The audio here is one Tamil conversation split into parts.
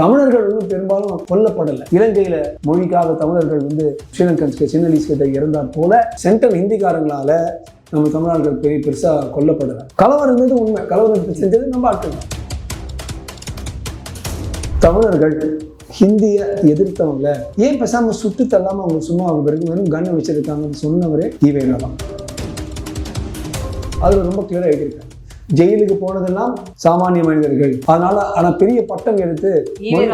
தமிழர்கள் வந்து பெரும்பாலும் கொல்லப்படலை. இலங்கையில மொழிக்காக தமிழர்கள் வந்து ஸ்ரீலங்கன்ஸ்க்கு சின்னலீஸ் கிட்ட இறந்தார் போல சென்ட்ரல் ஹிந்திக்காரங்களால நம்ம தமிழர்கள் பெரிய பெருசா கொல்லப்படலை. கலவரம் வந்து உண்மை? கலவரம் செஞ்சது நம்ம ஆட்கள். தமிழர்கள் ஹிந்திய எதிர்த்தவங்கள ஏன் பேசாம சுட்டு தள்ளாம அவங்க சும்மா அவங்க பிறகு வெறும் கண்ணை வச்சிருக்காங்கன்னு சொன்னவரே ஈவேலாம் அது ரொம்ப கிளியராக எழுதியிருக்காங்க ஜெயிலுக்கு போனதெல்லாம் சாமானிய மனிதர்கள். அதனால ஆனா பெரிய பட்டம் எடுத்து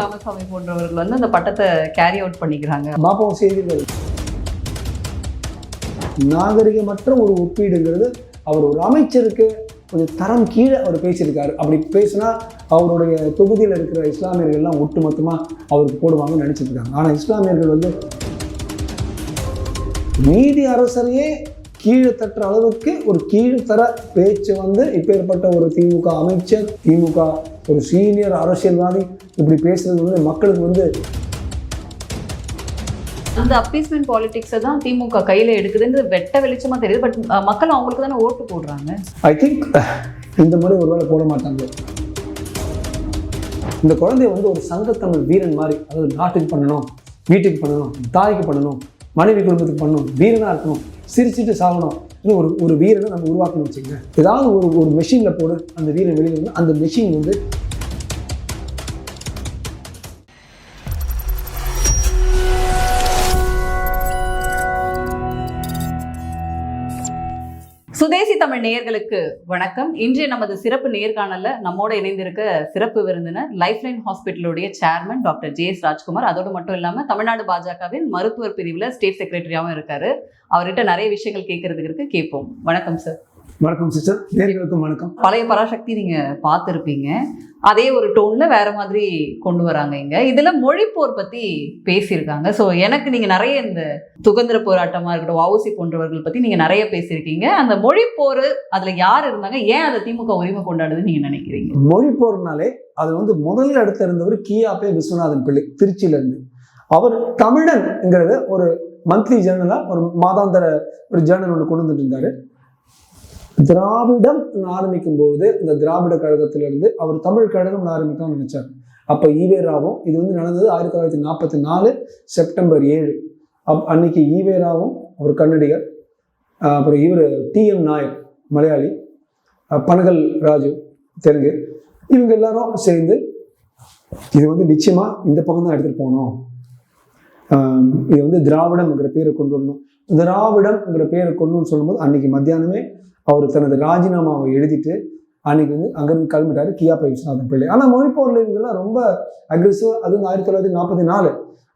ராமசாமி போன்றவர்கள் வந்து அந்த பட்டத்தை கேரி அவுட் பண்ணிக்கிறாங்க. மாப்பம் செய்திகள். நாகரிகமற்ற ஒரு ஒப்பீடுங்கிறது அவர் ஒரு அமைச்சருக்கு கொஞ்சம் தரம் கீழே அவர் பேசியிருக்காரு. அப்படி பேசினா அவருடைய தொகுதியில் இருக்கிற இஸ்லாமியர்கள்லாம் ஒட்டுமொத்தமாக அவருக்கு போடுவாங்கன்னு நினைச்சிட்டு இருக்காங்க. ஆனால் இஸ்லாமியர்கள் வந்து நீதி அரசரையே கீழே தட்டுற அளவுக்கு ஒரு கீழ்த்தர பேச்சு வந்து இப்பேற்பட்ட ஒரு திமுக அமைச்சர் திமுக ஒரு சீனியர் அரசியல்வாதி இப்படி பேசுறது வந்து மக்களுக்கு வந்து அந்த அப்பீஸ்மெண்ட் பாலிடிக்ஸை தான் திமுக கையில எடுக்குதுன்னு வெட்ட வெளிச்சமா தெரியுது. பட் மக்கள் அவங்களுக்கு தானே ஓட்டு போடுறாங்க. ஐ திங்க் இந்த முறை ஒருவேளை போட மாட்டாங்க. இந்த குழந்தைய வந்து ஒரு சங்கத்தமிழ் வீரன் மாதிரி அதாவது நாட்டுக்கு பண்ணணும் வீட்டுக்கு பண்ணணும் தாய்க்கு பண்ணணும் மனைவி குடும்பத்துக்கு பண்ணணும் வீரனா இருக்கணும். சிரிச்சிட்டு சாகணும். இன்னும் ஒரு ஒரு வீரனை நம்ம உருவாக்கணும் வச்சுக்கோங்க. ஏதாவது ஒரு ஒரு மெஷினில் போடு அந்த வீரன் வெளியில் வந்து அந்த மெஷின் வந்து சுதேசி தமிழ் நேயர்களுக்கு வணக்கம். இன்றைய நமது சிறப்பு நேர்காணல்ல நம்மோட இணைந்திருக்க சிறப்பு விருந்தினர் Lifeline ஹாஸ்பிட்டலுடைய chairman doctor J S Rajkumar. அதோடு மட்டும் இல்லாம தமிழ்நாடு பாஜகவின் மருத்துவர் பிரிவுல ஸ்டேட் செக்ரட்டரியாகவும் இருக்காரு. அவர்கிட்ட நிறைய விஷயங்கள் கேட்கறதுக்கு இருக்கு. கேட்போம். வணக்கம் சார் வணக்கம் சிஸ்டர் நேர்களுக்கும் வணக்கம். பழைய பராசக்தி நீங்க பார்த்துருப்பீங்க. அதே ஒரு டோன்ல வேற மாதிரி கொண்டு வராங்க இங்க. இதுல மொழிப்போர் பத்தி பேசியிருக்காங்க. ஸோ எனக்கு நீங்க நிறைய இந்த சுதந்திர போராட்டமா இருக்கட்டும் வவுசி போன்றவர்கள் பத்தி நீங்க நிறைய பேசியிருக்கீங்க. அந்த மொழிப்போர் அதுல யார் இருந்தாங்க? ஏன் அதை திமுக உரிமை கொண்டாடுதுன்னு நீங்க நினைக்கிறீங்க? மொழி போர்னாலே அது வந்து முதல்ல இடத்துல இருந்தவர் கியாபே விஸ்வநாதன் பிள்ளை திருச்சியில இருந்து அவர் தமிழன்ங்கிறத ஒரு மந்த்லி ஜேர்னலா ஒரு மாதாந்திர ஒரு ஜேர்னல் ஒன்று கொண்டு வந்துட்டு இருந்தாரு. திராவிடம் ஆரம்பிக்கும் பொழுது இந்த திராவிட கழகத்திலிருந்து அவர் தமிழ் கழகம் ஆரம்பிக்கணும்னு நினைச்சார். அப்ப ஈவேராவும் இது வந்து நடந்தது ஆயிரத்தி தொள்ளாயிரத்தி நாற்பத்தி நாலு செப்டம்பர் ஏழு. அப் அன்னைக்கு ஈவேராவும் அவர் கன்னடிகர் அப்புறம் இவர் டி எம் நாயர் மலையாளி பனகல் ராஜு தெலுங்கு இவங்க எல்லாரும் சேர்ந்து இது வந்து நிச்சயமா இந்த பக்கம் தான் எடுத்துட்டு போகணும். இது வந்து திராவிடம்ங்கிற பேரை கொண்டு வரணும். திராவிடம்ங்கிற பேரை கொண்டு வரணும்னு சொல்லும்போது அன்னைக்கு மத்தியானமே அவர் தனது ராஜினாமாவை எழுதிட்டு அன்னைக்கு வந்து அங்கிருந்து கிளம்பிட்டாரு. கியாபை விஸ்வநாதன் பிள்ளை. ஆனால் மொழிப்போரில் இவங்கெல்லாம் ரொம்ப அக்ரெசிவ் அது வந்து ஆயிரத்தி தொள்ளாயிரத்தி நாற்பத்தி நாலு.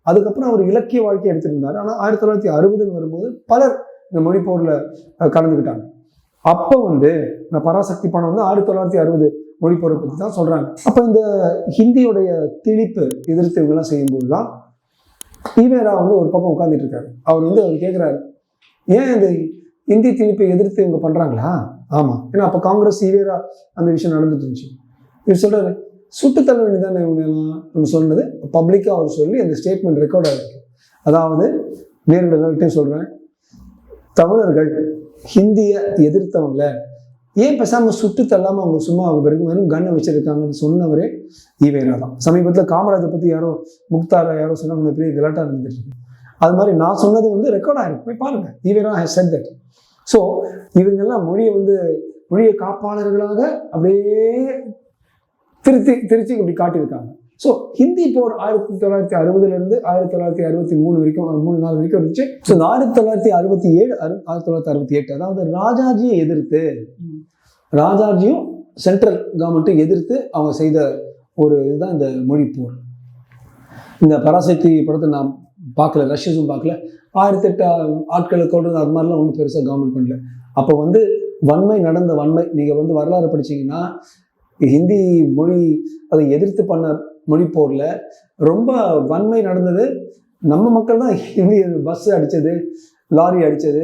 அதுக்கப்புறம் அவர் இலக்கிய வாழ்க்கை எடுத்திருந்தார். ஆனால் ஆயிரத்தி தொள்ளாயிரத்தி அறுபதுன்னு வரும்போது பலர் இந்த மொழிப்போரில் கலந்துக்கிட்டாங்க. அப்போ வந்து இந்த பராசக்தி பணம் வந்து ஆயிரத்தி தொள்ளாயிரத்தி அறுபது மொழிப்போரை பற்றி தான் சொல்கிறாங்க அப்போ இந்த ஹிந்தியுடைய திணிப்பு எதிர்த்து இவங்கெல்லாம் செய்யும்போது தான் ஈவேரா வந்து ஒரு பக்கம் உட்காந்துட்டு இருக்காரு. அவர் வந்து அவர் கேட்குறாரு ஏன் இந்த இந்தி திணிப்பை எதிர்த்து இவங்க பண்ணுறாங்களா ஆமாம் ஏன்னா அப்போ காங்கிரஸ் சீவியராக அந்த விஷயம் நடந்துட்டு இருந்துச்சு. இவர் சொல்றாரு சுட்டுத்தள்ள வேண்டியதானே இவங்க எல்லாம் நம்ம சொன்னது பப்ளிக்காக அவர் சொல்லி அந்த ஸ்டேட்மெண்ட் ரெக்கார்ட் ஆகிருக்கு அதாவது நேரடியாக சொல்கிறேன் தமிழர்கள் ஹிந்தியை எதிர்த்தவங்கள ஏன் பேசாமல் சுட்டு தள்ளாம அவங்க சும்மா அவங்க பிறகு வெறும் கண்ணை வச்சிருக்காங்கன்னு சொன்னவரே ஈவேரா தான். சமீபத்தில் காமராஜை பற்றி யாரோ முக்தாரா யாரோ சொன்னாங்க பெரிய கலாட்டா இருந்துட்டு அது மாதிரி நான் சொன்னது வந்து ரெக்கார்ட் ஆகிருக்கு போய் பாருங்கள் even has said that so இவங்கெல்லாம் மொழியை வந்து மொழியை காப்பாளர்களாக அப்படியே திருத்தி திருச்சி இப்படி காட்டியிருக்காங்க. ஸோ ஹிந்தி போர் ஆயிரத்தி தொள்ளாயிரத்தி அறுபதுலேருந்து ஆயிரத்தி தொள்ளாயிரத்தி அறுபத்தி மூணு வரைக்கும் மூணு நாள் வரைக்கும் இருந்துச்சு. ஸோ இந்த ஆயிரத்தி தொள்ளாயிரத்தி அறுபத்தி ஏழு அறு- ஆயிரத்தி தொள்ளாயிரத்தி அறுபத்தி எட்டு அதாவது ராஜாஜியை எதிர்த்து ராஜாஜியும் சென்ட்ரல் கவர்மெண்ட்டும் எதிர்த்து அவங்க செய்த ஒரு இதுதான் இந்த மொழி போர் இந்த பராசக்தி படத்தை நான் பார்க்கல ரஷ்யஸும் பார்க்கல. ஆயிரத்தி எட்டு ஆட்களை கொண்டு அது மாதிரிலாம் ஒன்றும் பெருசாக கவர்மெண்ட் பண்ணல. அப்போ வந்து வன்மை நடந்த வன்மை நீங்கள் வந்து வரலாறு படிச்சீங்கன்னா ஹிந்தி மொழி அதை எதிர்த்து பண்ண மொழி போரில் ரொம்ப வன்மை நடந்தது. நம்ம மக்கள் தான் ஹிந்தி பஸ் அடித்தது லாரி அடித்தது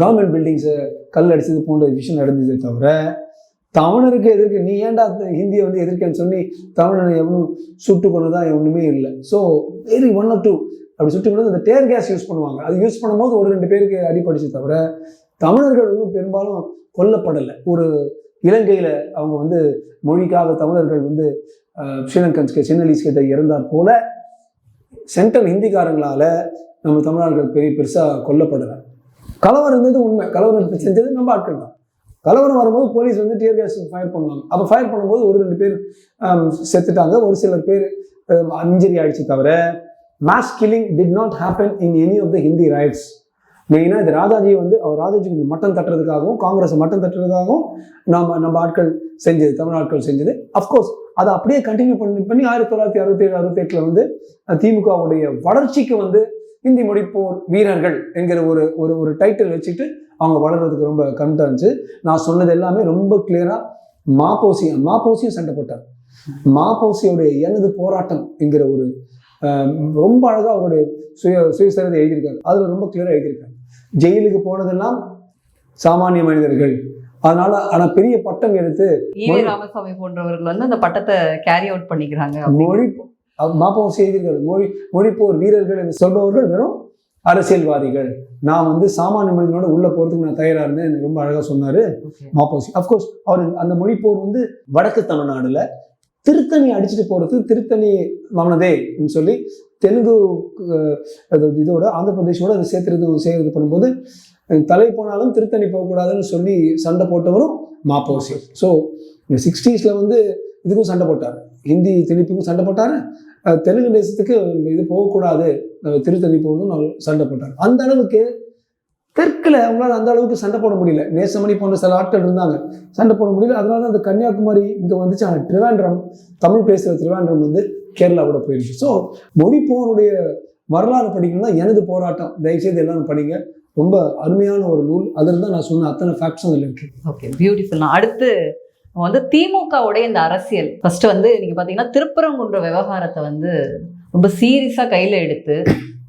கவர்மெண்ட் பில்டிங்ஸை கல் அடித்தது போன்ற விஷயம் நடந்ததே தவிர தமிழருக்கு எதிர்க்க நீ ஏன்டா ஹிந்தியை வந்து எதிர்க்கன்னு சொல்லி தமிழனை எவனும் சுட்டு கொண்டதா ஒன்றுமே இல்லை. So very one or two அப்படி சுட்டு கொண்டு அந்த டேர் கேஸ் யூஸ் பண்ணுவாங்க. அது யூஸ் பண்ணும்போது ஒரு ரெண்டு பேருக்கு அடிபடிச்சு தவிர தமிழர்கள் வந்து பெரும்பாலும் கொல்லப்படலை. ஒரு இலங்கையில் அவங்க வந்து மொழிக்காக தமிழர்கள் வந்து ஸ்ரீலங்கன்ஸ்கே ஸ்ரீலங்கன்ஸ் சின்னலீஸ் கிட்ட இறந்தால் போல சென்ட்ரல் ஹிந்திக்காரங்களால நம்ம தமிழர்கள் பெரிய பெருசாக கொல்லப்படலை கலவரம் இருந்தது உண்மை. கலவரம் செஞ்சது நம்ம ஆட்கள் தான். கலவரம் வரும்போது போலீஸ் வந்து டியர் கேஸ் ஃபயர் பண்ணுவாங்க. அப்போ ஃபயர் பண்ணும்போது ஒரு ரெண்டு பேர் செத்துட்டாங்க. ஒரு சிலர் பேர் இன்ஜரி ஆயிடுச்சு தவிர mass killing did not happen in any of the Hindi riots மெயினாக இது ராஜாஜி வந்து அவர் ராஜாஜி கொஞ்சம் மட்டம் தட்டுறதுக்காகவும் காங்கிரஸை மட்டம் தட்டுறதுக்காகவும் நம்ம நம்ம ஆட்கள் செஞ்சது தமிழ் ஆட்கள் செஞ்சது. அஃப்கோர்ஸ் அதை அப்படியே கண்டினியூ பண்ணி பண்ணி ஆயிரத்தி தொள்ளாயிரத்தி அறுபத்தி ஏழு அறுபத்தெட்டில் வந்து திமுகவுடைய வளர்ச்சிக்கு வந்து இந்தி மொழிப்போர் வீரர்கள் என்கிற ஒரு ஒரு ஒரு டைட்டில் வச்சுட்டு அவங்க வளர்றதுக்கு ரொம்ப கம்மியாக இருந்துச்சு. நான் சொன்னது எல்லாமே ரொம்ப கிளியராக மாப்போசி மாப்போசியும் சண்டை போட்டார். மாப்போசியோடைய எனது போராட்டம் என்கிற ஒரு ரொம்ப அழகாக அவருடைய சுய சுயசரிதை எழுதியிருக்காரு. அதில் ரொம்ப கிளியராக எழுதியிருக்காரு. ஜெயிலுக்கு போனதெல்லாம் சாமானிய மனிதர்கள். அதனால ஆனால் பெரிய பட்டம் எடுத்து ராமசாமி போன்றவர்கள் வந்து அந்த பட்டத்தை கேரி அவுட் பண்ணிக்கிறாங்க மொழி மாப்போசி செய்திருக்காரு மொழி மொழிப்போர் வீரர்கள் என்று சொல்பவர்கள் வெறும் அரசியல்வாதிகள். நான் வந்து சாமானிய மனிதனோட உள்ள போறதுக்கு நான் தயாரா இருந்தேன் எனக்கு ரொம்ப அழகா சொன்னாரு மாப்போசி அஃப்கோர்ஸ் அவர் அந்த மொழிப்போர் வந்து வடக்கு தமிழ்நாடுல திருத்தணி அடிச்சுட்டு போறது திருத்தணி மமனதே சொல்லி தெலுங்கு இதோட ஆந்திர பிரதேஷோட அதை சேர்த்துறது செய்யறது பண்ணும்போது தலை போனாலும் திருத்தணி போகக்கூடாதுன்னு சொல்லி சண்டை போட்டவரும் மாப்போசி ஸோ சிக்ஸ்டீஸில் வந்து இதுக்கும் சண்டை போட்டார். ஹிந்தி திணிப்புக்கும் சண்டை போட்டார். தெலுங்கு தேசத்துக்கு இது போகக்கூடாது. திருத்தணி போகுதுன்னு அவர் சண்டை போட்டார். அந்த அளவுக்கு தெற்கில் அவங்களால அந்த அளவுக்கு சண்டை போட முடியல. நேசமணி போன்ற சில ஆட்கள் இருந்தாங்க. சண்டை போட முடியல. அதனால தான் அந்த கன்னியாகுமரி இங்கே வந்துச்சு. ஆனால் திருவேண்டரம் தமிழ் பேசுகிற திருவேண்டரம் வந்து கேரளாவோட போயிடுச்சு ஸோ மொழி போருடைய வரலாறு படிக்கணும்னா எனது போராட்டம். தயவுசெய்து எல்லாரும் படிங்க. ரொம்ப அருமையான ஒரு நூல். அதில் தான் நான் சொன்ன அத்தனை ஃபேக்ட்ஸும் அதில் இருக்கு. ஓகே பியூட்டிஃபுல் அடுத்து வந்து திமுகவுடைய இந்த அரசியல். ஃபர்ஸ்ட் வந்து நீங்க பாத்தீங்கன்னா திருப்பரங்குன்ற விவகாரத்தை வந்து ரொம்ப சீரியஸா கையில எடுத்து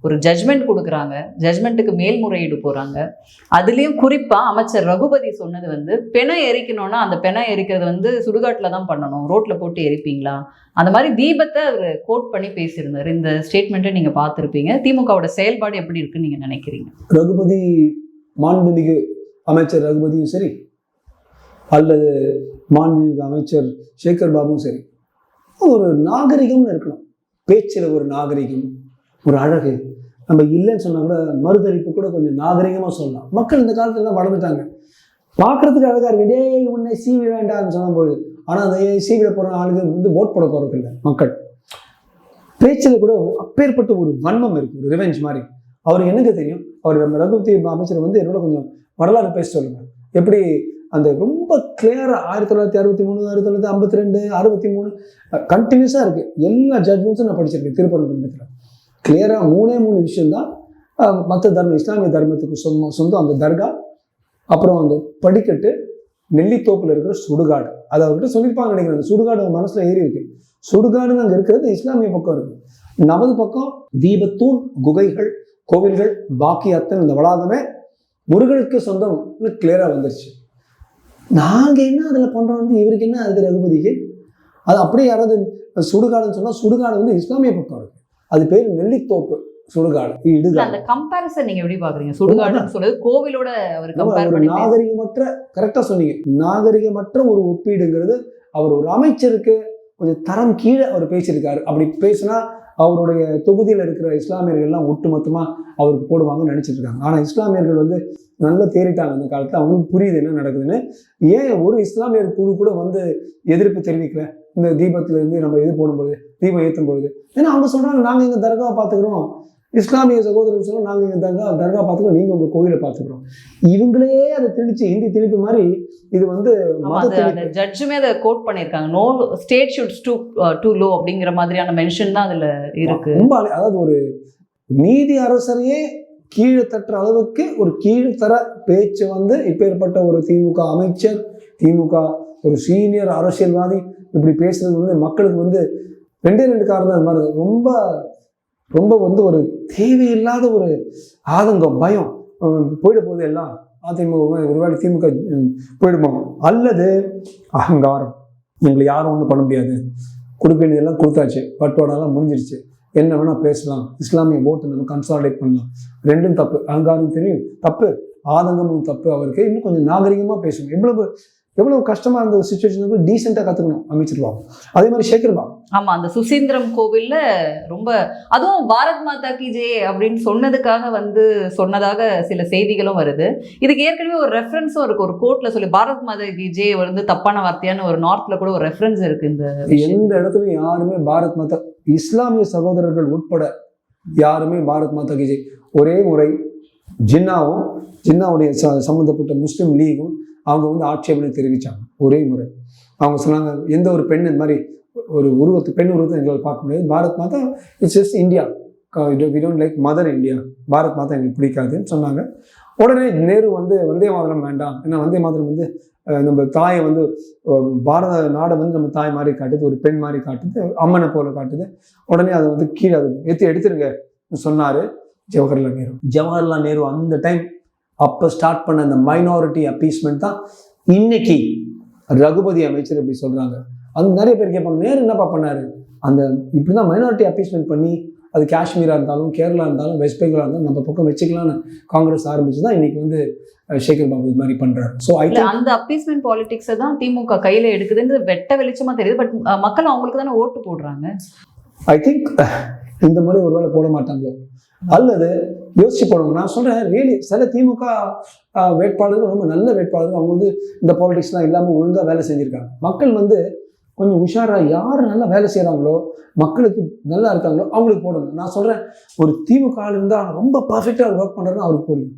ஒரு ஜட்மெண்ட் கொடுக்குறாங்க. ஜட்மெண்ட்டுக்கு மேல்முறையீடு போகிறாங்க அதுலேயும் குறிப்பாக அமைச்சர் ரகுபதி சொன்னது வந்து பெணை எரிக்கணும்னா அந்த பெணை எரிக்கிறது வந்து சுடுகாட்டில் தான் பண்ணணும். ரோட்டில் போட்டு எரிப்பீங்களா? அந்த மாதிரி தீபத்தை அவர் கோட் பண்ணி பேசியிருந்தார். இந்த ஸ்டேட்மெண்ட்டை நீங்கள் பார்த்துருப்பீங்க. திமுகவோட செயல்பாடு எப்படி இருக்குன்னு நீங்கள் நினைக்கிறீங்க? ரகுபதி மாண்புமிகு அமைச்சர் ரகுபதியும் சரி அல்லது மாண்புமிகு அமைச்சர் சேகர் பாபுவும் சரி. ஒரு நாகரிகம்னு இருக்கணும். பேச்சில் ஒரு நாகரிகம் ஒரு அழகு. நம்ம இல்லைன்னு சொன்னால் கூட மறுதளிப்பு கூட கொஞ்சம் நாகரிகமாக சொல்லலாம். மக்கள் இந்த காலத்தில் எல்லாம் வளர்ந்துட்டாங்க. பார்க்கறதுக்கு அழகாக இருக்கு. டேய் உன்னை சீவி வேண்டாம்னு சொன்னபோது ஆனால் அந்த சீவிட போகிற ஆளுங்க வந்து ஓட் போட போகிறது இல்லை. மக்கள். பேச்சில் கூட அப்பேற்பட்ட ஒரு வன்மம் இருக்குது ஒரு ரிவெஞ்ச் மாதிரி. அவருக்கு என்னங்க தெரியும்? அவர் நம்ம ரகுபதி அமைச்சர் வந்து என்னோட கொஞ்சம் வரலாறு பேச சொல்லுங்கள் எப்படி அந்த ரொம்ப கிளியராக ஆயிரத்தி தொள்ளாயிரத்தி அறுபத்தி மூணு ஆயிரத்தி தொள்ளாயிரத்தி ஐம்பத்தி ரெண்டு அறுபத்தி மூணு கண்டினியூஸாக இருக்குது எல்லா ஜட்மெண்ட்ஸும் நான் படிச்சிருக்கேன் திருப்பரங்குன்றத்தில் கிளியராக மூணே மூணு விஷயம்தான். மற்ற தர்மம் இஸ்லாமிய தர்மத்துக்கு சொந்தம் சொந்தம் அந்த தர்கா. அப்புறம் அந்த படிக்கட்டு நெல்லித்தோப்பில் இருக்கிற சுடுகாடு. அதை அவர்கிட்ட சொல்லியிருப்பாங்க நினைக்கிறேன். அந்த சுடுகாடு அவங்க மனசில் ஏறி இருக்கு. சுடுகாடுன்னு அங்கே இருக்கிறது இஸ்லாமிய பக்கம் இருக்கு. நமது பக்கம் தீபத்தூண் குகைகள் கோவில்கள் பாக்கி அத்தன் இந்த வளாகமே முருகனுக்கு சொந்தம்னு கிளியராக வந்துருச்சு. நாங்கள் என்ன அதில் பண்ணுறோம் வந்து இவருக்கு என்ன அதுக்கு ரகுபதிக்கு அது அப்படியே யாராவது சுடுகாடுன்னு சொன்னால் சுடுகாடு வந்து இஸ்லாமிய பக்கம் இருக்கு. அது பேர் நெல்லித்தோப்பு சுடுகாடு இடுகாடு. அந்த கம்பேரிசன் நீங்க எப்படி பாக்குறீங்க சுடுகாடுன்னு சொல்றது கோவிலோட அவர் கம்பேர் பண்ணி நாகரிகமற்ற கரெக்டாக சொன்னீங்க. நாகரிகமற்ற ஒரு ஒப்பீடுங்கிறது அவர் ஒரு அமைச்சருக்கு கொஞ்சம் தரம் கீழே அவர் பேசியிருக்காரு. அப்படி பேசினா அவருடைய தொகுதியில் இருக்கிற இஸ்லாமியர்கள்லாம் ஒட்டுமொத்தமாக அவருக்கு போடுவாங்கன்னு நினச்சிட்டு இருக்காங்க ஆனால் இஸ்லாமியர்கள் வந்து நல்லா தேறிட்டாங்க அந்த காலத்தில். அவங்களுக்கு புரியுது என்ன நடக்குதுன்னு. ஏன் ஒரு இஸ்லாமியர் குழு கூட வந்து எதிர்ப்பு தெரிவிக்கல? இந்த தீபத்துல இருந்து நம்ம இது போடும்பொழுது தீபம் ஏற்றும் பொழுது ஏன்னா அவங்க சொல்றாங்க நாங்கள் எங்கள் தர்காவை பார்த்துக்கிறோம். இஸ்லாமிய சகோதரர் சொல்ல நாங்கள் எங்கள் தர்கா தர்கா பார்த்துக்கிறோம் நீங்கள் உங்கள் கோவிலை பார்த்துக்கிறோம். இவங்களே அதை திணிச்சு ஹிந்தி திணிப்பு மாதிரி இது வந்து ஜட்ஜுமே அதை கோட் பண்ணியிருக்காங்க. No state shoots to do law அப்படிங்கிற மாதிரியான மென்ஷன் தான் அதுல இருக்கு. ரொம்ப அதாவது ஒரு நீதி அரசரையே கீழே தட்டுற அளவுக்கு ஒரு கீழ்த்தர பேச்சு வந்து இப்பேற்பட்ட ஒரு திமுக அமைச்சர் திமுக ஒரு சீனியர் அரசியல்வாதி இப்படி பேசுறது வந்து மக்களுக்கு வந்து ரெண்டே ரெண்டு காரணம் அது மாதிரி. ரொம்ப ரொம்ப வந்து ஒரு தேவையில்லாத ஒரு ஆதங்கம் பயம் போயிட போகுது எல்லாம். அதிமுக ஒருவேளை திமுக போயிடுமா? அல்லது அகங்காரம். எங்களை யாரும் ஒன்றும் பண்ண முடியாது. கொடுக்க வேண்டியதெல்லாம் கொடுத்தாச்சு. பட்டோடெல்லாம் முடிஞ்சிருச்சு. என்ன வேணால் பேசலாம். இஸ்லாமிய ஓட்டு நம்ம கன்சாலிடேட் பண்ணலாம். ரெண்டும் தப்பு. அகங்காரம் தெரியும். தப்பு. ஆதங்கமும் தப்பு அவருக்கு. இன்னும் கொஞ்சம் நாகரிகமாக பேசணும். எவ்வளவு எவ்வளவு கஷ்டமா இருந்த ஒரு சுச்சுவேஷன் கூட டீசெண்டாக கத்துக்கணும் அமைச்சர் பாபு. அதே மாதிரி சேகர் பாபு. ஆமா அந்த சுசீந்திரம் கோவில்ல ரொம்ப அதுவும் பாரத் மாதா கி ஜெய் அப்படின்னு சொன்னதுக்காக வந்து சொன்னதாக சில செய்திகளும் வருது. இதுக்கு ஏற்கனவே ஒரு ரெஃபரன்ஸும் இருக்கு. ஒரு கோர்ட்ல சொல்லி பாரத் மாதா கி ஜெய் வந்து தப்பான வார்த்தையான ஒரு நார்த்ல கூட ஒரு ரெஃபரன்ஸ் இருக்கு இந்த எந்த இடத்துலையும் யாருமே பாரத் மாதா இஸ்லாமிய சகோதரர்கள் உட்பட யாருமே பாரத் மாதா கி ஜெய். ஒரே முறை ஜின்னாவும் ஜின்னாவுடைய ச சம்மந்தப்பட்ட முஸ்லீம் லீகும் அவங்க வந்து ஆட்சேபனை தெரிவித்தாங்க ஒரே முறை. அவங்க சொன்னாங்க எந்த ஒரு பெண் இந்த மாதிரி ஒரு உருவத்தை பெண் உருவத்தை எங்களால் பார்க்க முடியாது. Bharat Mata it's just India we don't like mother India Bharat Mata எங்களுக்கு பிடிக்காதுன்னு சொன்னாங்க. உடனே நேரு வந்து வந்தே மாதிரம் வேண்டாம். ஏன்னா வந்தே மாதிரம் வந்து நம்ம தாயை வந்து பாரத நாடை வந்து நம்ம தாய் மாதிரி காட்டுது ஒரு பெண் மாதிரி காட்டுது அம்மனை போல காட்டுது. உடனே அதை வந்து கீழே அதை எடுத்து எடுத்துருங்க சொன்னார் ஜவஹர்லால் நேரு. ஜவஹர்லால் நேரு அந்த டைம் அப்போ ஸ்டார்ட் பண்ண அந்த மைனாரிட்டி அப்பீஸ்மெண்ட் தான் இன்னைக்கு ரகுபதி அமைச்சர் இப்படி சொல்றாங்க. அது நிறைய பேர் கேட்பாங்க நேரு என்னப்பா பண்ணாரு? அந்த இப்படி தான் மைனாரிட்டி அப்பீஸ்மெண்ட் பண்ணி அது காஷ்மீரா இருந்தாலும் கேரளா இருந்தாலும் வெஸ்ட் பெங்காலா இருந்தாலும் நம்ம பக்கம் வச்சுக்கலாம்னு காங்கிரஸ் ஆரம்பிச்சு தான் இன்னைக்கு வந்து சேகர் பாபு இது மாதிரி பண்றாரு. ஸோ ஐ அந்த அப்பீஸ்மெண்ட் பாலிடிக்ஸை தான் திமுக கையில எடுக்குதுன்னு வெட்ட வெளிச்சமா தெரியுது. பட் மக்கள் அவங்களுக்கு தானே ஓட்டு போடுறாங்க. ஐ திங்க் இந்த முறை ஒருவேளை போட மாட்டாங்களோ? அல்லது யோசிச்சு போடுவாங்க நான் சொல்றேன் ரியலி சில திமுக வேட்பாளர்கள் ரொம்ப நல்ல வேட்பாளர்கள். அவங்க வந்து இந்த பாலிடிக்ஸ்லாம் இல்லாமல் ஒழுங்கா வேலை செஞ்சிருக்காங்க. மக்கள் வந்து கொஞ்சம் உஷாரா யார் நல்லா வேலை செய்றாங்களோ மக்களுக்கு நல்லா இருக்காங்களோ அவங்களுக்கு போடுங்க நான் சொல்றேன் ஒரு திமுக ஆள் இருந்தா ரொம்ப பர்ஃபெக்டா ஒர்க் பண்றாருன்னு அவருக்கு போடுங்க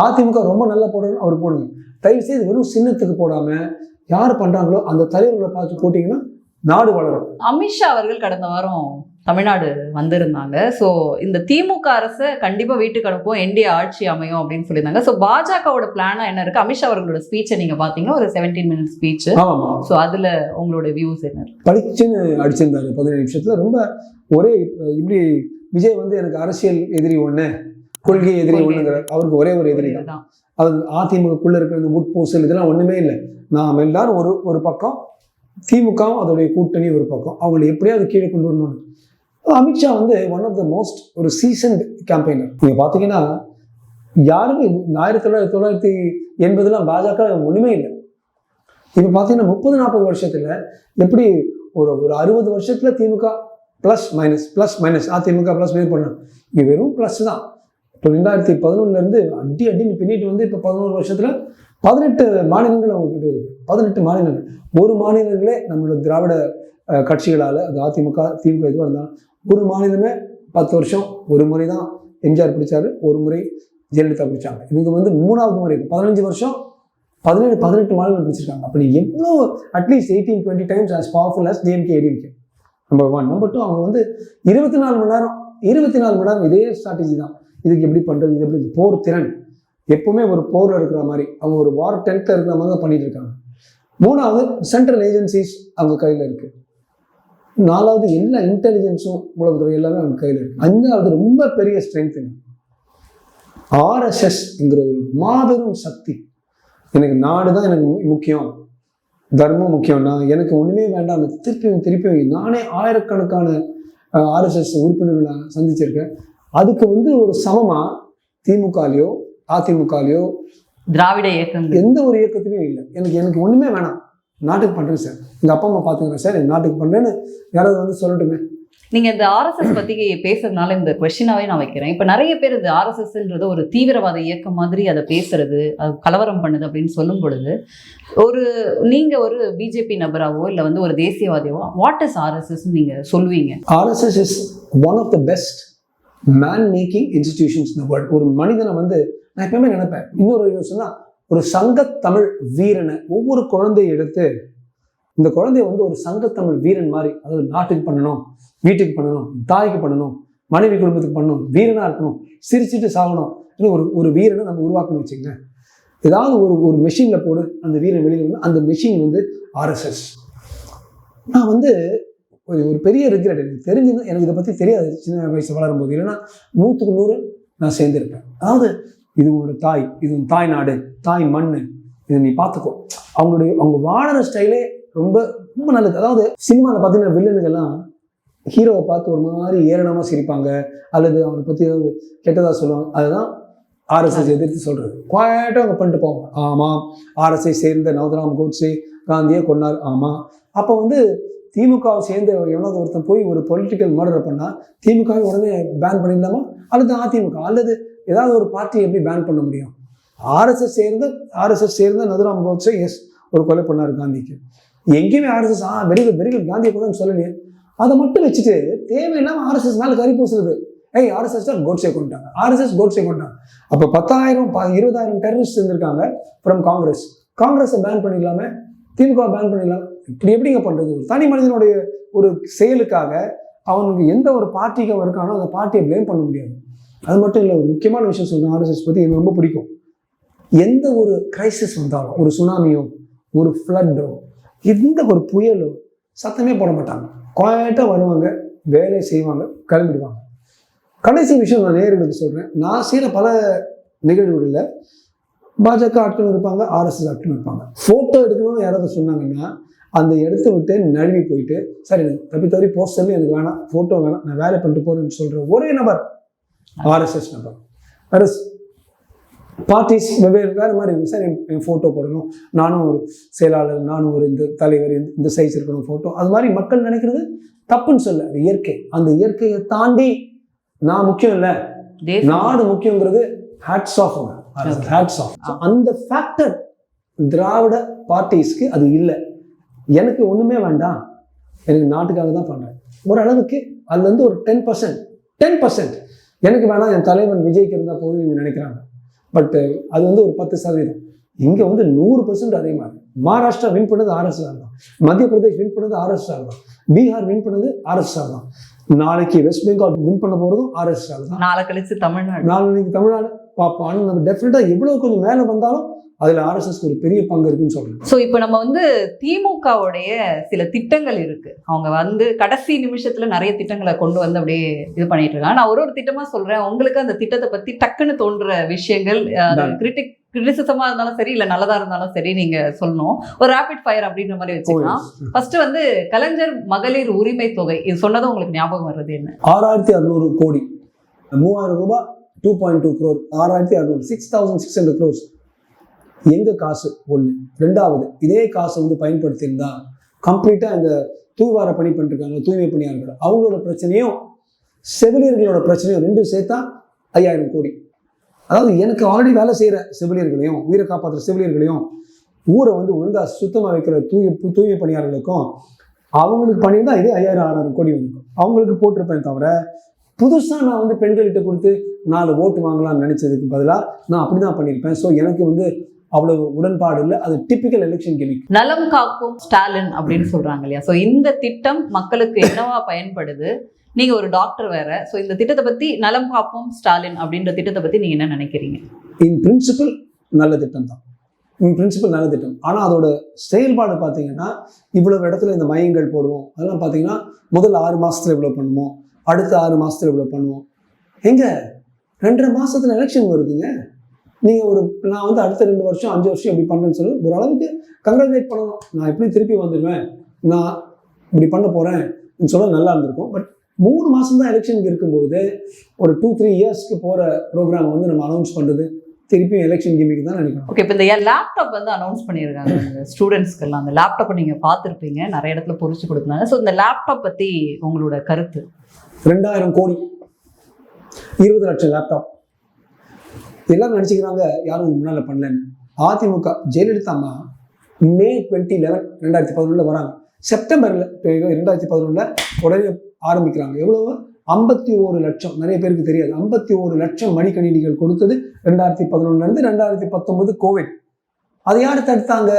அதிமுக ரொம்ப நல்லா போடுறது அவர் போடுங்க தயவு செய்து வெறும் சின்னத்துக்கு போடாம யார் பண்றாங்களோ அந்த தலைவர்களை பார்த்து போட்டீங்கன்னா நாடு வளரும். அமித்ஷா அவர்கள் கடந்த வாரம் தமிழ்நாடு வந்திருந்தாங்க. ஸோ இந்த திமுக அரசை கண்டிப்பா வீட்டுக்கு அனுப்புவோம் என்டிஏ ஆட்சி அமையும் அப்படின்னு சொல்லியிருந்தாங்க. ஸோ பாஜகவோட பிளானா என்ன இருக்கு? அமித்ஷா அவர்களோட ஸ்பீச்சை நீங்க பாத்தீங்கன்னா ஒரு செவன்டீன் மினிட் ஸ்பீச் ஆமா ஸோ அதுல உங்களோட வியூஸ் என்ன படிச்சுன்னு அடிச்சிருந்தாரு பதினேழு நிமிஷத்துல. ரொம்ப ஒரே இப்படி விஜய் வந்து எனக்கு அரசியல் எதிரி ஒண்ணு கொள்கை எதிரி ஒண்ணுங்கிற அவருக்கு ஒரே ஒரு எதிரி தான். அது அதிமுகக்குள்ள இருக்கிற இந்த உட்பூசல் இதெல்லாம் ஒண்ணுமே இல்லை. நாம் எல்லாரும் ஒரு ஒரு பக்கம் திமுகவும் அதோடைய கூட்டணி ஒரு பக்கம். அவங்களை எப்படியாவது கீழே கொண்டு வரணும்னு. அமித்ஷா வந்து ஒன் ஆஃப் த மோஸ்ட் ஒரு சீசன்ட் கேம்பெயினர் நீங்கள் பார்த்தீங்கன்னா யாருமே ஆயிரத்தி தொள்ளாயிரத்தி தொள்ளாயிரத்தி எண்பதுலாம் பாஜக ஒன்றுமே இல்லை. இப்போ பார்த்தீங்கன்னா முப்பது நாற்பது வருஷத்தில் எப்படி ஒரு ஒரு அறுபது வருஷத்தில் DMK plus minus plus minus AIADMK plus minus பண்ணலாம் இங்கே வெறும் ப்ளஸ் தான். இப்போ ரெண்டாயிரத்தி பதினொன்னுலேருந்து அடி அடின்னு பின்னிட்டு வந்து இப்போ பதினோரு வருஷத்தில் பதினெட்டு மாநிலங்கள் அவங்ககிட்ட இருக்கு. பதினெட்டு மாநிலங்கள். ஒரு மாநிலங்களே நம்மளோட திராவிட கட்சிகளால் அது அதிமுக திமுக எதுவாக இருந்தாலும் ஒரு மாநிலமே பத்து வருஷம் ஒரு முறை தான் எம்ஜிஆர் பிடிச்சாரு ஒரு முறை ஜெயலலிதா பிடிச்சாங்க. இவங்க வந்து மூணாவது முறை பதினஞ்சு வருஷம் பதினேழு பதினெட்டு மாநிலங்கள் பிடிச்சிருக்காங்க. அப்படி எவ்வளோ at least eighteen twenty times as powerful as DMK ADMK number one number two அவங்க வந்து இருபத்தி நாலு மணி நேரம் இருபத்தி நாலு மணி நேரம் இதே ஸ்ட்ராட்டஜி தான். இதுக்கு எப்படி பண்ணுறது இது எப்படி போர் திறன். எப்பவுமே ஒரு போரில் இருக்கிற மாதிரி. அவங்க ஒரு வார் டென்த்தில் இருக்கிற மாதிரி தான் பண்ணிட்டு இருக்காங்க. மூணாவது சென்ட்ரல் ஏஜென்சிஸ் அவங்க கையில் இருக்கு. நாலாவது எல்லா இன்டெலிஜென்ஸும் உலகத்துறை எல்லாமே அவங்க கையில் இருக்கு. அஞ்சாவது ரொம்ப பெரிய ஸ்ட்ரென்த்துங்க ஆர்எஸ்எஸ்ங்கிற ஒரு மாபெரும் சக்தி. எனக்கு நாடு தான் எனக்கு மு- முக்கியம். தர்மம் முக்கியம். நான் எனக்கு ஒன்றுமே வேண்டாம். அந்த திருப்பி திருப்பி நானே ஆயிரக்கணக்கான ஆர்எஸ்எஸ் உறுப்பினர்களை நான் சந்திச்சிருக்கேன். அதுக்கு வந்து ஒரு சமமா திமுகலையோ அதிமுகலையோ திராவிட இயக்கங்கள். எந்த ஒரு இயக்கத்திலையும் இல்லை. எனக்கு எனக்கு ஒன்றுமே வேணாம். நாட்டுக்கு பண்ணுறேன் சார். எங்கள் அப்பா அம்மா பார்த்துக்கிறேன் சார். நாட்டுக்கு பண்ணுறேன்னு யாராவது வந்து சொல்லட்டுமே. நீங்க இந்த ஆர்எஸ்எஸ் பத்தி பேசுறதுனால இந்த கொஸ்டினாவே நான் வைக்கிறேன். இப்ப நிறைய பேர் இந்த ஆர்எஸ்எஸ்ன்றது ஒரு தீவிரவாத இயக்கம் மாதிரி அதை பேசுறது அது கலவரம் பண்ணுது அப்படின்னு சொல்லும் பொழுது ஒரு நீங்க ஒரு பிஜேபி நபராவோ இல்ல வந்து ஒரு தேசியவாதியாவோ வாட் இஸ் ஆர்எஸ்எஸ் நீங்க சொல்லுவீங்க? RSS is one of the best man making institutions இந்த வேர்ல்ட் ஒரு மனிதனை வந்து நான் எப்பவுமே நினைப்பேன். இன்னொரு சொன்னா ஒரு சங்கத்தமிழ் வீரனை ஒவ்வொரு குழந்தையை எடுத்து இந்த குழந்தைய வந்து ஒரு சங்கத்தமிழ் வீரன் மாதிரி அதாவது நாட்டுக்கு பண்ணணும் வீட்டுக்கு பண்ணணும் தாய்க்கு பண்ணணும் மனைவி குடும்பத்துக்கு பண்ணணும் வீரனா இருக்கணும் சிரிச்சிட்டு சாகணும் இன்னும் ஒரு ஒரு வீரனை நம்ம உருவாக்கணும் வச்சுக்கங்க ஏதாவது ஒரு ஒரு மெஷினில் போடு அந்த வீரன் வெளியில் வந்து அந்த மெஷின் வந்து ஆர்எஸ்எஸ் நான் வந்து ஒரு ஒரு பெரிய ரிக்ரெட் எனக்கு தெரிஞ்சது எனக்கு இதை பற்றி தெரியாது சின்ன வயசு வளரும்போது. இல்லைன்னா நூற்றுக்கு நூறு நான் சேர்ந்திருப்பேன். அதாவது இது உங்களோட தாய் இது உன் தாய் நாடு தாய் மண் இதை நீ பார்த்துக்கோ. அவங்களுடைய அவங்க வாழற ஸ்டைலே ரொம்ப ரொம்ப நல்லது. அதாவது சினிமாவில் பார்த்தீங்கன்னா வில்லனுக்கெல்லாம் ஹீரோவை பார்த்து ஒரு மாதிரி ஏளனமாக சிரிப்பாங்க. அல்லது அவனை பற்றி ஏதாவது கெட்டதாக சொல்லுவாங்க. அதுதான் ஆர்எஸ்எஸ் எதிர்த்து சொல்கிறது குவாய்ட்டாக அவங்க பண்ணிட்டு போவாங்க. ஆமாம் ஆர்எஸ்ஐ சேர்ந்த நவதராம் கோட்ஸே காந்தியை கொண்டார் ஆமாம். அப்போ வந்து திமுகவை சேர்ந்த எவனாவது ஒருத்தன் போய் ஒரு பொலிட்டிக்கல் மர்டர் பண்ணால் திமுகவை உடனே பேன் பண்ணிடலாமா? அல்லது அதிமுக அல்லது ஏதாவது ஒரு பார்ட்டியை எப்படி பேன் பண்ண முடியும்? ஆர்எஸ்எஸ் சேர்ந்து ஆர்எஸ்எஸ் சேர்ந்த நதுராம் கோட்ஸே எஸ் ஒரு கொலை பண்ணார் காந்திக்கு. எங்கேயுமே RSS a very good very good காந்தியை கூட சொல்லலையே. அதை மட்டும் வச்சுட்டு தேவையில்லாமல் ஆர்எஸ்எஸ் மேலே கறி பூசுறது. ஏய் ஆர்எஸ்எஸ் தான் கோட்ஸே கொண்டாங்க. ஆர்எஸ்எஸ் கோட்ஸே கொண்டாங்க. அப்போ பத்தாயிரம் ப இருபதாயிரம் டெரரிஸ்ட் இருந்திருக்காங்க ஃப்ரம் காங்கிரஸ் காங்கிரஸை பேன் பண்ணிடலாமே? திமுக பேன் பண்ணிடலாம். இப்படி எப்படிங்க பண்ணுறது தனி மனிதனுடைய ஒரு செயலுக்காக அவனுக்கு எந்த ஒரு பார்ட்டிக்கு அவன் இருக்கானோ அந்த பார்ட்டியை பிளேம் பண்ண முடியாது. அது மட்டும் இல்லை ஒரு முக்கியமான விஷயம் சொல்கிறேன் ஆர்எஸ்எஸ் பற்றி எனக்கு ரொம்ப பிடிக்கும். எந்த ஒரு கிரைசிஸ் வந்தாலும் ஒரு சுனாமியோ ஒரு ஃப்ளட்டோ எந்த ஒரு புயலோ சத்தமே போட மாட்டாங்க. குவாய்ட்டாக வருவாங்க வேலை செய்வாங்க கிளம்பிடுவாங்க. கடைசி விஷயம் நான் நேர்களுக்கு சொல்கிறேன் நான் செய்கிற பல நிகழ்வுகளில் பாஜக ஆட்கள் இருப்பாங்க ஆர்எஸ்எஸ் ஆட்கள் இருப்பாங்க. ஃபோட்டோ எடுக்கணும்னு யாராவது சொன்னாங்கன்னா அந்த இடத்த விட்டு நழுவி போயிட்டு சரி எனக்கு தப்பி தவறி போஸ்டர்ல எனக்கு வேணாம் ஃபோட்டோ வேணாம் நான் வேலை பண்ணிட்டு போறேன்னு சொல்ற ஒரே நபர் ஆர்எஸ்எஸ் நபர். அரஸ் பார்ட்டிஸ் வெவ்வேறு வேறு மாதிரி இருக்கும் சார் என் ஃபோட்டோ போடணும். நானும் ஒரு செயலாளர் நானும் ஒரு இந்த தலைவர் இந்த- சைஸ் இருக்கணும் ஃபோட்டோ அது மாதிரி மக்கள் நினைக்கிறது தப்புன்னு சொல்ல அது இயற்கை. அந்த இயற்கையை தாண்டி நான் முக்கியம் இல்லை. நாடு முக்கியங்கிறது ஹேட்ஸ் ஆஃப் ஹேட்ஸ் ஆஃப் அந்த ஃபேக்டர் திராவிட பார்ட்டிஸ்க்கு அது இல்லை. எனக்கு ஒண்ணுமே வேண்டாம். எனக்கு நாட்டுக்காக தான் பண்றேன். ஓரளவுக்கு அதுல இருந்து ஒரு டென் பர்சன்ட் டென் பர்சன்ட் எனக்கு வேணாம் என் தலைவன் விஜய்க்கு இருந்தால் போதும் நீங்க நினைக்கிறாங்க. பட் அது வந்து ஒரு பத்து சதவீதம். இங்க வந்து நூறு பர்சன்ட் அதே மாதிரி. மகாராஷ்டிரா வின் பண்ணது ஆர்எஸ்எஸ் தான். மத்திய பிரதேஷ் வின் பண்ணது ஆர்எஸ்எஸ் தான். பீகார் வின் பண்ணது ஆர்எஸ்எஸ் தான். நாளைக்கு வெஸ்ட் பெங்கால் வின் பண்ண போறதும் ஆர்எஸ்எஸ் தான். நாளை கழிச்சு தமிழ்நாடு. நாளைக்கு தமிழ்நாடு. பார்ப்போம். ஆனால் நம்ம டெஃபினட்டாக எவ்வளோ கொஞ்சம் மேலே வந்தாலும் அதில் ஆர்எஸ்எஸ்க்கு ஒரு பெரிய பங்கு இருக்குன்னு சொல்கிறேன் ஸோ இப்போ நம்ம வந்து திமுகவுடைய சில திட்டங்கள் இருக்கு. அவங்க வந்து கடைசி நிமிஷத்துல நிறைய திட்டங்களை கொண்டு வந்து அப்படியே இது பண்ணிட்டு இருக்காங்க. நான் ஒரு ஒரு திட்டமா சொல்றேன். உங்களுக்கு அந்த திட்டத்தை பத்தி டக்குன்னு தோன்ற விஷயங்கள். கிரிட்டிக் கிரிட்டிசிசமா இருந்தாலும் சரி இல்ல நல்லதா இருந்தாலும் சரி நீங்க சொல்லணும். ஒரு ரேபிட் ஃபயர் அப்படின்ற மாதிரி வச்சுக்கலாம். ஃபர்ஸ்ட் வந்து கலைஞர் மகளிர் உரிமை தொகை. இது சொன்னதும் உங்களுக்கு ஞாபகம் வர்றது என்ன? ஆறாயிரத்தி அறுநூறு கோடி. மூவாயிரம் ரூபாய் டூ பாயிண்ட் டூ க்ரோர் ஆறாயிரத்தி அறுநூறு six thousand six hundred crores எங்கள் காசு? ஒன்று ரெண்டாவது இதே காசை வந்து பயன்படுத்தியிருந்தா கம்ப்ளீட்டாக இந்த தூய்வார பணி பண்ணிருக்காங்க தூய்மை பணியாளர்கள். அவங்களோட பிரச்சனையும் செவிலியர்களோட பிரச்சனையும் ரெண்டும் சேர்த்தா ஐயாயிரம் கோடி. அதாவது எனக்கு ஆல்ரெடி வேலை செய்கிற செவிலியர்களையும் உயிரை காப்பாற்றுற செவிலியர்களையும் ஊரை வந்து ஒழுங்காக சுத்தமாக வைக்கிற தூய தூய்மை பணியாளர்களுக்கும் அவங்களுக்கு பணியிருந்தால் இதே ஐயாயிரம் ஆறாயிரம் கோடி வந்துருக்கும். அவங்களுக்கு போட்டிருப்பேன் தவிர புதுசாக நான் வந்து பெண்கள்கிட்ட கொடுத்து நாலு ஓட்டு வாங்கலாம்னு நினச்சதுக்கு பதிலாக நான் அப்படி தான் பண்ணியிருப்பேன். ஸோ எனக்கு வந்து அவ்வளவு உடன்பாடு இல்லை. அது டிப்பிக்கல் எலெக்ஷன் கெமிக் நலம் காக்கும் ஸ்டாலின் அப்படின்னு சொல்றாங்க இல்லையா? ஸோ இந்த திட்டம் மக்களுக்கு என்னவா பயன்படுது? நீங்க ஒரு டாக்டர் வேற. ஸோ இந்த திட்டத்தை பத்தி நலம் காப்போம் ஸ்டாலின் அப்படின்ற திட்டத்தை பத்தி நீங்க என்ன நினைக்கிறீங்க? இன் பிரின்சிபல் நல்ல திட்டம் தான். இன் பிரின்சிபல் நல்ல திட்டம். ஆனால் அதோட செயல்பாடு பார்த்தீங்கன்னா இவ்வளவு இடத்துல இந்த மையங்கள் போடுவோம். அதெல்லாம் பார்த்தீங்கன்னா முதல் ஆறு மாசத்துல இவ்வளோ பண்ணுவோம். அடுத்த ஆறு மாதத்தில் இவ்வளோ பண்ணுவோம். எங்க? ரெண்டரை மாதத்தில் எலெக்ஷன் வருதுங்க. நீங்கள் ஒரு நான் வந்து அடுத்த ரெண்டு வருஷம் அஞ்சு வருஷம் இப்படி பண்ணுறேன்னு சொல்லி ஓரளவுக்கு கங்க்ராச்சுலேட் பண்ணணும். நான் எப்படி திருப்பி வந்துடுவேன். நான் இப்படி பண்ண போகிறேன் சொல்ல நல்லா இருந்திருக்கும். பட் மூணு மாதம் தான் எலெக்ஷனுக்கு இருக்கும்போது ஒரு டூ த்ரீ இயர்ஸ்க்கு போகிற ப்ரோக்ராம் வந்து நம்ம அனௌன்ஸ் பண்ணுறது திருப்பியும் எலெக்ஷன் கிமிக்கு தான் நினைக்கணும். ஓகே இப்போ இந்த லேப்டாப் வந்து அனௌன்ஸ் பண்ணியிருக்காங்க. ஸ்டூடெண்ட்ஸ்க்கெல்லாம் அந்த லேப்டாப்பை நீங்கள் பார்த்துருப்பீங்க. நிறைய இடத்துல பொறிச்சு கொடுத்தாங்க ஸோ இந்த லேப்டாப் பற்றி உங்களோட கருத்து? ரெண்டாயிரம் கோடி. இருபது லட்சம் லேப்டாப் எல்லாரும் நினச்சிக்கிறாங்க யாரும் முன்னால் பண்ணலன்னு. அதிமுக ஜெயலலிதா அம்மா மே டுவெண்ட்டி லெவன் ரெண்டாயிரத்தி பதினொன்றில் வராங்க. செப்டம்பரில் ரெண்டாயிரத்தி பதினொன்றில் உடனே ஆரம்பிக்கிறாங்க. எவ்வளவு? ஐம்பத்தி ஒரு லட்சம். நிறைய பேருக்கு தெரியாது. ஐம்பத்தி ஒரு லட்சம் மடிக்கணினிகள் கொடுத்தது ரெண்டாயிரத்தி பதினொன்னுலேருந்து ரெண்டாயிரத்தி பத்தொன்பது கோவிட் அதை யார் தடுத்தாங்க?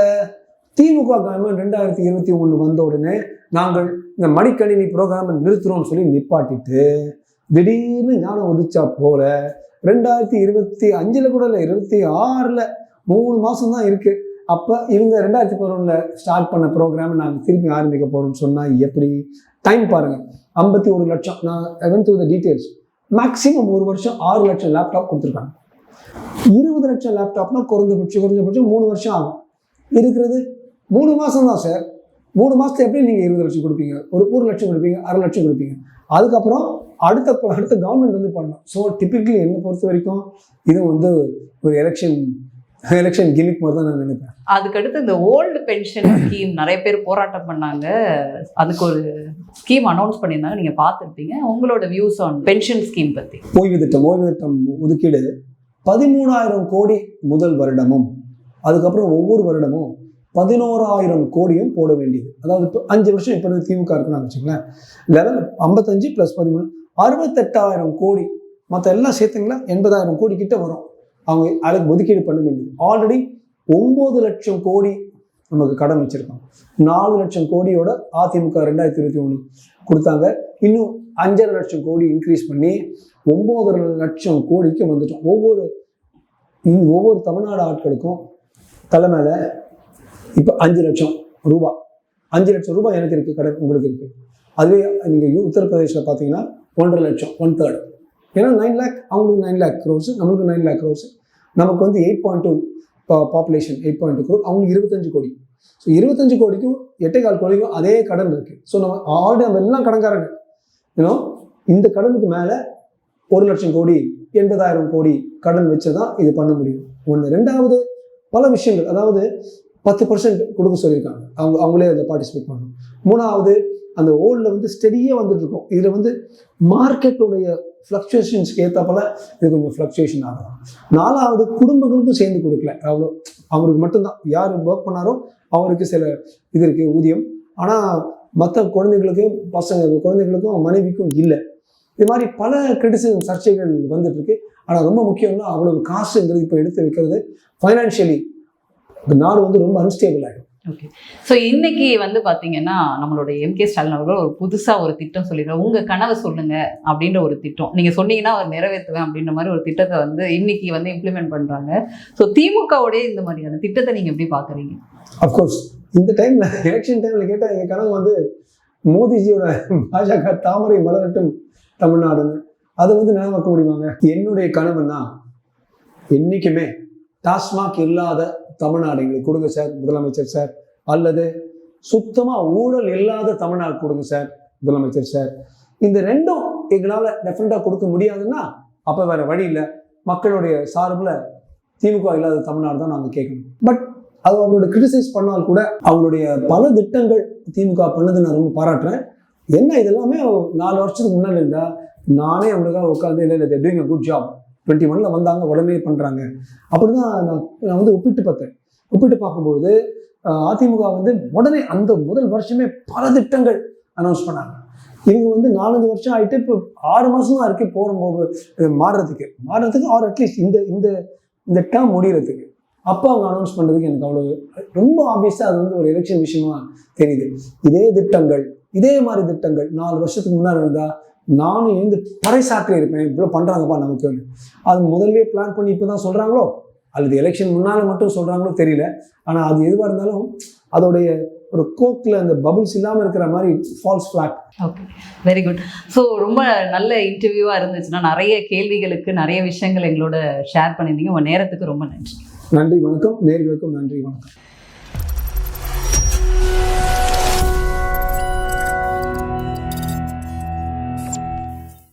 திமுக கவர்மெண்ட் ரெண்டாயிரத்தி இருபத்தி ஒன்று வந்த உடனே நாங்கள் இந்த மடிக்கணினி ப்ரோக்ராமை நிறுத்துறோம்னு சொல்லி நிப்பாட்டிட்டு திடீர்னு ஞானம் உதிச்சா போல ரெண்டாயிரத்தி இருபத்தி அஞ்சில் கூட இல்லை இருபத்தி ஆறில் மூணு மாதம் தான் இருக்குது அப்போ இவங்க ரெண்டாயிரத்தி பதினொன்றில் ஸ்டார்ட் பண்ண ப்ரோக்ராம் நாங்கள் திருப்பி ஆரம்பிக்க போகிறோம்னு சொன்னால் எப்படி? டைம் பாருங்கள் ஐம்பத்தி ஒரு லட்சம். நான் went through the details maximum ஒரு வருஷம் ஆறு லட்சம் லேப்டாப் கொடுத்துருக்காங்க. இருபது லட்சம் லேப்டாப்னா குறைஞ்சபட்சம் குறைஞ்சபட்சம் மூணு வருஷம் ஆகும். இருக்கிறது மூணு மாதம் தான் சார் மூணு மாதத்துல எப்படி நீங்கள் இருபது லட்சம் கொடுப்பீங்க? ஒரு ஒரு லட்சம் கொடுப்பீங்க அரை லட்சம் கொடுப்பீங்க. அதுக்கப்புறம் அடுத்த அடுத்த கவர்மெண்ட் வந்து பண்ணணும். ஸோ டிப்பிக்கலி என்னை பொறுத்த வரைக்கும் இது வந்து ஒரு எலெக்ஷன் எலெக்ஷன் கிமிக் மாதிரி தான் நான் நினைப்பேன். அதுக்கடுத்து இந்த ஓல்டு பென்ஷன் ஸ்கீம் நிறைய பேர் போராட்டம் பண்ணாங்க. அதுக்கு ஒரு ஸ்கீம் அனௌன்ஸ் பண்ணியிருந்தாங்க. நீங்க பார்த்துருப்பீங்க. உங்களோட வியூஸ் ஆன் பென்ஷன் ஸ்கீம் பத்தி. ஓய்வு திட்டம் ஓய்வு திட்டம் ஒதுக்கீடு. பதிமூணாயிரம் கோடி முதல் வருடமும். அதுக்கப்புறம் ஒவ்வொரு வருடமும் பதினோராயிரம் கோடியும் போட வேண்டியது. அதாவது இப்போ அஞ்சு வருஷம் இப்போ திமுக இருக்குன்னு வச்சுங்களேன் லெவல் ஐம்பத்தஞ்சு ப்ளஸ் பதிமூணு அறுபத்தெட்டாயிரம் கோடி மற்ற எல்லாம் சேர்த்துங்களா எண்பதாயிரம் கோடி கிட்ட வரும். அவங்க அதுக்கு ஒதுக்கீடு பண்ண வேண்டியது. ஆல்ரெடி ஒம்பது லட்சம் கோடி நமக்கு கடன் வச்சிருக்கோம் நாலு லட்சம் கோடியோட அதிமுக ரெண்டாயிரத்தி இருபத்தி ஒன்று கொடுத்தாங்க. இன்னும் அஞ்சரை லட்சம் கோடி இன்க்ரீஸ் பண்ணி ஒம்பது லட்சம் கோடிக்கு வந்துட்டோம். ஒவ்வொரு ஒவ்வொரு தமிழ்நாடு ஆட்களுக்கும் தலை இப்போ அஞ்சு லட்சம் ரூபாய் அஞ்சு லட்சம் ரூபாய் எனக்கு இருக்குது கடை உங்களுக்கு இருக்குது அதுவே நீங்கள் உத்தரப்பிரதேசில் பார்த்தீங்கன்னா ஒன்றரை லட்சம் ஒன் தேர்ட் ஏன்னா நைன் லேக் அவங்களுக்கு நைன் லேக் க்ரோர்ஸ் நம்மளுக்கு நைன் லேக் க்ரோர்ஸ் நமக்கு வந்து எயிட் பாயிண்ட் டூ பா population eight point two crore அவங்களுக்கு இருபத்தஞ்சு கோடி. ஸோ இருபத்தஞ்சு கோடிக்கும் எட்டே கால் கோடிக்கும் அதே கடன் இருக்குது ஸோ நம்ம ஆல்ரெடி நம்ம எல்லாம் கடன்காரங்க. ஏன்னா இந்த கடனுக்கு மேலே ஒரு லட்சம் கோடி எண்பதாயிரம் கோடி கடன் வச்சு தான் இது பண்ண முடியும். ஒன்று ரெண்டாவது பல விஷயங்கள். அதாவது பத்து பர்சன்ட் கொடுக்க சொல்லியிருக்காங்க. அவங்க அவங்களே அதில் பார்ட்டிசிபேட் பண்ணணும். மூணாவது அந்த ஓல்டில் வந்து ஸ்டெடியாக வந்துட்டு இருக்கும் இதில் வந்து மார்க்கெட்டுடைய ஃப்ளக்சுவேஷன்ஸ்க்கு ஏற்றப்பல இது கொஞ்சம் ஃப்ளக்சுவேஷன் ஆகலாம் நாலாவது குடும்பங்களுக்கும் சேர்ந்து கொடுக்கல. அவ்வளோ அவருக்கு மட்டும்தான். யார் ஒர்க் பண்ணாரோ அவருக்கு சில இது இருக்குது ஊதியம். ஆனால் மற்ற குழந்தைங்களுக்கும் பசங்க குழந்தைங்களுக்கும் மனைவிக்கும் இல்லை. இது மாதிரி பல கிரிட்டிசிசம் சர்ச்சைகள் வந்துட்டு இருக்கு ஆனால் ரொம்ப முக்கியம்னா அவ்வளவு காசுங்கிறது இப்போ எடுத்து வைக்கிறது ஃபைனான்ஷியலி நாடு வந்து ரொம்ப அன்ஸ்டேபிள் ஆகிடும் ஓகே ஸோ இன்னைக்கு வந்து பாத்தீங்கன்னா நம்மளோட எம்கே ஸ்டாலின் அவர்கள் ஒரு புதுசா ஒரு திட்டம் சொல்லிடுறாரு உங்க கனவை சொல்லுங்க அப்படின்ற ஒரு திட்டம். நீங்க சொன்னீங்கன்னா அவர் நிறைவேற்றுவேன் அப்படின்ற மாதிரி ஒரு திட்டத்தை வந்து இன்னைக்கு வந்து இம்ப்ளிமெண்ட் பண்றாங்க. ஸோ திமுகவுடைய இந்த மாதிரியான திட்டத்தை நீங்க எப்படி பாக்குறீங்க? அஃப்கோர்ஸ் இந்த டைம்ல எலெக்ஷன் டைம்ல கேட்டால் எங்கள் கனவு வந்து மோடிஜியோட பாஜக தாமரை மலரட்டும் தமிழ்நாடுன்னு. அதை வந்து நினைவாக்க முடியுமாங்க என்னுடைய கனவுன்னா என்றைக்குமே டாஸ்மாக் இல்லாத தமிழ்நாடு எங்களுக்கு கொடுங்க சார் முதலமைச்சர் சார். அல்லது சுத்தமாக ஊழல் இல்லாத தமிழ்நாடு கொடுங்க சார் முதலமைச்சர் சார். இந்த ரெண்டும் எங்களால் டெஃபினட்டாக கொடுக்க முடியாதுன்னா அப்போ வேற வழி இல்லை. மக்களுடைய சார்பில் திமுக இல்லாத தமிழ்நாடு தான் நாங்கள் கேட்கணும். பட் அது அவங்களோட கிரிட்டிசைஸ் பண்ணால் கூட அவங்களுடைய பல திட்டங்கள் திமுக பண்ணது நான் ரொம்ப பாராட்டுறேன். என்ன இதெல்லாமே நாலு வருஷத்துக்கு முன்னாடி இருந்தால் நானே அவங்களுக்காக உட்காந்து இல்லை இல்லை doing a good job twenty ஒன்ல வந்தாங்க உடனே பண்ணுறாங்க அப்படிதான் நான் நான் வந்து ஒப்பிட்டு பார்த்தேன். ஒப்பிட்டு பார்க்கும்போது அதிமுக வந்து உடனே அந்த முதல் வருஷமே பல திட்டங்கள் அனௌன்ஸ் பண்ணாங்க. இவங்க வந்து நாலஞ்சு வருஷம் ஆகிட்டு இப்போ ஆறு மாதம் தான் இருக்கு போகிற மாறுறதுக்கு. மாறுறதுக்கு ஆர் அட்லீஸ்ட் இந்த இந்த இந்த டேர்ம் முடிகிறதுக்கு அப்போ அவங்க அனௌன்ஸ் பண்ணுறதுக்கு எனக்கு அவ்வளோ ரொம்ப ஆப்வியஸாக அது வந்து ஒரு எலெக்ஷன் விஷயமா தெரியுது. இதே திட்டங்கள் இதே மாதிரி திட்டங்கள் நாலு வருஷத்துக்கு முன்னாடி இருந்தால் நானும் எழுந்து பறைசாற்றி இருப்பேன். இவ்வளோ பண்ணுறாங்கப்பா நமக்கு அது முதல்லயே பிளான் பண்ணி இப்போ தான் சொல்கிறாங்களோ அல்லது எலெக்ஷன் முன்னால் மட்டும் சொல்கிறாங்களோ தெரியல. ஆனால் அது எதுவாக இருந்தாலும் அதோடைய ஒரு கோக்கில் அந்த பபுள்ஸ் இல்லாமல் இருக்கிற மாதிரி falls flat okay very good so ரொம்ப நல்ல இன்டர்வியூவாக இருந்துச்சுன்னா நிறைய கேள்விகளுக்கு நிறைய விஷயங்கள் எங்களோட ஷேர் பண்ணியிருந்தீங்க. உங்கள் நேரத்துக்கு ரொம்ப நன்றி. நன்றி வணக்கம். நேர்களுக்கும் நன்றி வணக்கம்.